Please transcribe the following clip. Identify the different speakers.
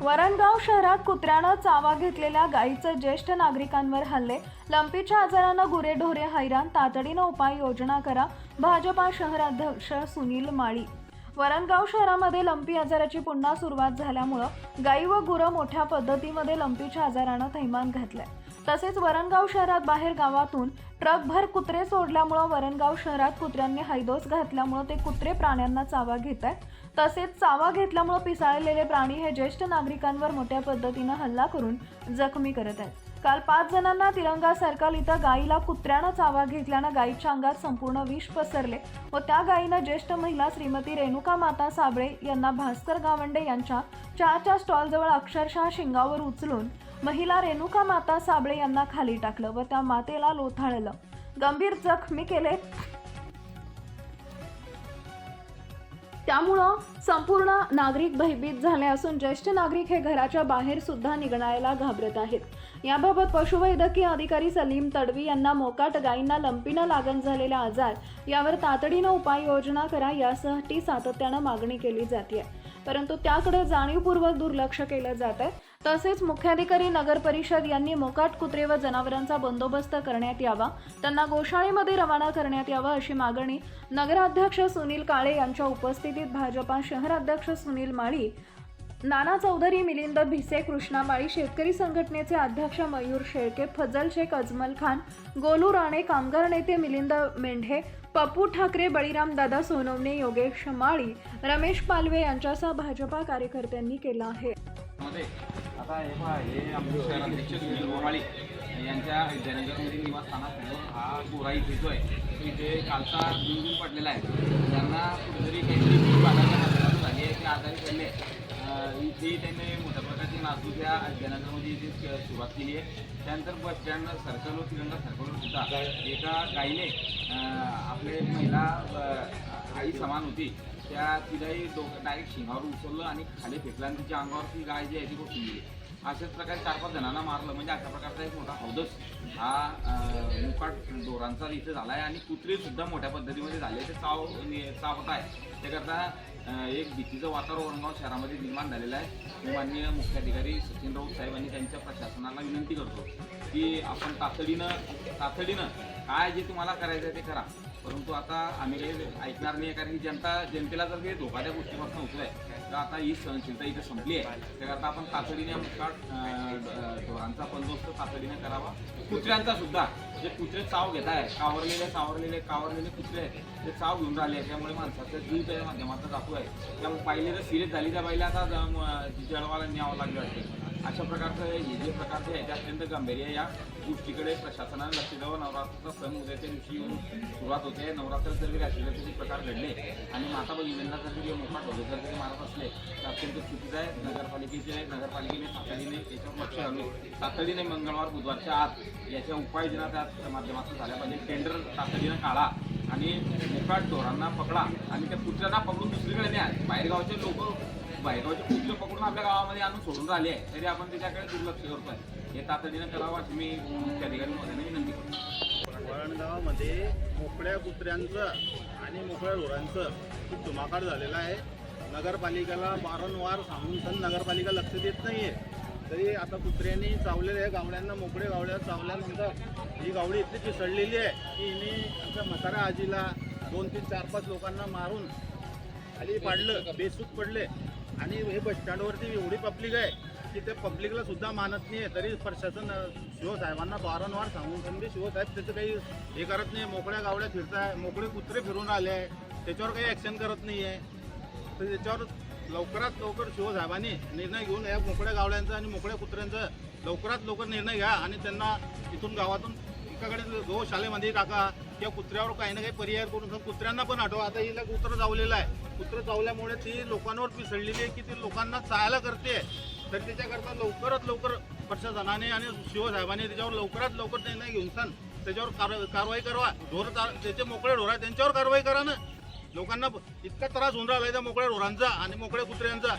Speaker 1: वरणगाव शहरात कुत्र्यानं चावा घेतलेल्या गायीचं ज्येष्ठ नागरिकांवर हल्ले. लंपीच्या आजारानं गुरेढोरे हैराण. तातडीनं उपाययोजना करा. भाजपा शहराध्यक्ष सुनील माळी. वरणगाव शहरामध्ये लंपी आजाराची पुन्हा सुरुवात झाल्यामुळं गायी व गुरं मोठ्या पद्धतीमध्ये लंपीच्या आजारानं थैमान घातलंय. तसेच वरणगाव शहरात बाहेर गावातून ट्रकभर कुत्रे सोडल्यामुळं वरणगाव शहरात कुत्र्यांनी हैदोस घातल्यामुळं ते कुत्रे प्राण्यांना चावा घेत आहेत. तसेच चावा घेतल्यामुळं पिसाळलेले प्राणी हे ज्येष्ठ नागरिकांवर मोठ्या पद्धतीनं हल्ला करून जखमी करत आहेत. काल पाच जणांना तिरंगा सर्कल इथं गायीला कुत्र्यानं चावा घेतल्यानं गायीच्या अंगात संपूर्ण विष पसरले व त्या गायीनं ज्येष्ठ महिला श्रीमती रेणुका माता साबळे यांना भास्कर गावंडे यांच्या चहाच्या स्टॉलजवळ अक्षरशः शिंगावर उचलून महिला रेणुका माता साबळे यांना खाली टाकलं व त्या मातेला लोथाळलं. गंभीर जखमी केले. त्यामुळं संपूर्ण नागरिक भयभीत झाले असून ज्येष्ठ नागरिक हे घराच्या बाहेर सुद्धा निघणायला घाबरत आहेत. याबाबत पशुवैद्यकीय अधिकारी सलीम तडवी यांना मोकाट गायींना लंपीनं लागण झालेला आजार यावर तातडीनं उपाययोजना करा यासाठी सातत्यानं मागणी केली जाते परंतु त्याकडे जाणीवपूर्वक दुर्लक्ष केलं जात आहे तसेच मुख्याधिकारी नगर परिषद यांनी मोकाट कुत्रे व जनावरांचा बंदोबस्त करण्यात यावा त्यांना गोशाळेमध्ये रवाना करण्यात यावा अशी मागणी नगराध्यक्ष सुनील काळे यांच्या उपस्थितीत भाजपा शहराध्यक्ष सुनील माळी नाना चौधरी मिलिंद भिसे कृष्णा माळी शेतकरी संघटनेचे अध्यक्ष मयूर शेळके फजल शेख अजमल खान गोलू राणे कामगार नेते मिलिंद मेंढे पप्पू ठाकरे बळीराम दादा सोनवणे योगेश माळी रमेश पालवे यांच्यासह भाजपा कार्यकर्त्यांनी केला आहे.
Speaker 2: आता हे पहा हे आमचे शहराध्यक्ष सुनील गोमाळी यांच्या जनगरमध्ये निवासस्थानासमोर हा गोरा इथे आहे इथे कालचा दुरून पडलेला आहे. त्यांना कुठेतरी काहीतरी भीक बाजाराच्या झाली आहे ते आजारी पडले इथे त्यांनी मोठ्या प्रकारची नाचू त्या जनगरमध्ये इथे सुरुवात केली आहे त्यानंतर बस स्टँड सर्कलवर तिरंगा सर्कलवर सुद्धा. एका गाईने आपले महिला आई समान होती त्या तिलाही डोकं डायरेक्ट शिंगावर उचललं आणि खाली फेकलं आणि तिच्या अंगावर ती गाय जी आहे ती बसून गेली. अशाच प्रकारे चार पाच जणांना मारलं. म्हणजे अशा प्रकारचा एक मोठा हौदस हा मुकाट दोरांचा इथे झाला आहे आणि कुत्री सुद्धा मोठ्या पद्धतीमध्ये झाले. ते चाव नि- चावत आहे. त्याकरता एक भीतीचं वातावरण शहरामध्ये निर्माण झालेलं आहे. मी माननीय मुख्याधिकारी सचिन राऊत साहेब आणि त्यांच्या प्रशासनाला विनंती करतो की आपण तातडीनं तातडीनं काय जे तुम्हाला करायचं आहे ते करा. परंतु आता आम्ही काही ऐकणार नाही कारण की जनता जनतेला जर काही धोका त्या गोष्टीपासून होतोय तर आता ही सहनशीलता इथे संपली आहे. त्याकरता आपण तातडीने ढोरांचा बंदोबस्त तातडीने करावा. कुत्र्यांचा सुद्धा. जे कुत्रे चाव घेत आहे कावरलेले सावरलेले कावरलेले कुत्रे आहेत ते चाव घेऊन राहिले त्यामुळे माणसाचा जीव त्या माध्यमातून जातो आहे त्यामुळे पाहिले तर सिरियस झाली त्या बाईला आता जळवाला न्यावं लागलं वाटते अशा प्रकारचं हे जे प्रकारचे आहे ते अत्यंत गांभीर्य या गोष्टीकडे प्रशासनाने लक्ष द्यावं. नवरात्राचा सण उद्याच्या दिवशी येऊन सुरुवात होते. नवरात्रात जर काही प्रकार घडले. आणि माता भगिनींना जर काही मोठा ढोले जर काही मारत असले तर अत्यंत चुकीचं आहे. नगरपालिकेचे नगरपालिकेने तातडीने याच्यावर लक्ष घालून तातडीने मंगळवार बुधवारच्या आत याच्या उपाययोजना त्या माध्यमातून झाल्या पाहिजे. टेंडर तातडीनं काढा आणि मुकाट ढोरांना पकडा आणि त्या कुत्र्यांना पकडून दुसरीकडे न्या. बाहेरगावचे लोक बाहेरगावचे लोक पकडून आपल्या गावामध्ये आणून सोडून राहिले तरी आपण त्याच्याकडे दुर्लक्ष करतोय. हे तातडीनं करावं अशी मी मुख्याधिकारी महोदयांना विनंती करतो.
Speaker 3: वळणगावामध्ये मोकळ्या कुत्र्यांचं आणि मोकळ्या ढोरांचं खूप धुमाकार झालेला आहे. नगरपालिकेला वारंवार सांगून पण नगरपालिका लक्ष देत नाही आहे तरी आता कुत्र्यांनी चावलेल्या गावड्यांना मोकळे गावड्या चावल्यानंतर ही गावडी इतकी पिसळलेली आहे की हिने आमच्या म्हातारा आजीला दोन तीन चार पाच लोकांना मारून खाली पाडलं बेसूक पडले. आणि हे बस स्टँडवरती एवढी पब्लिक आहे की ते पब्लिकला सुद्धा मानत नाही आहे तरी प्रशासन शिवसाहेबांना वारंवार सांगून पण शिवसाहेब त्याचं काही हे करत नाही मोकळ्या गावड्या फिरताय मोकळे कुत्रे फिरून आले आहे. त्याच्यावर काही ॲक्शन करत नाही आहे तर त्याच्यावर लवकरात लवकर शिवसाहेबांनी निर्णय घेऊन या मोकळ्या गावड्यांचा आणि मोकळ्या कुत्र्यांचा लवकरात लवकर निर्णय घ्या आणि त्यांना इथून गावातून एकाकडे गो शाळेमध्ये टाका किंवा कुत्र्यावर काही ना काही पर्याय करून कुत्र्यांना पण आठवा आता हिला कुत्रं जावलेलं आहे. कुत्रं चावल्यामुळे ती लोकांवर पिसळलेली आहे की ती लोकांना चायला करते तर त्याच्याकरता लवकरात लवकर प्रशासनाने आणि शिवसाहेबांनी त्याच्यावर लवकरात लवकर निर्णय घेऊन सांग त्याच्यावर कार- कारवाई करा. ढोर त्याचे मोकळे ढोर आहे त्यांच्यावर कारवाई करा ना. लोकांना इतका त्रास होऊन राहिला त्या मोकळ्या ढोरांचा आणि मोकळ्या कुत्र्यांचा.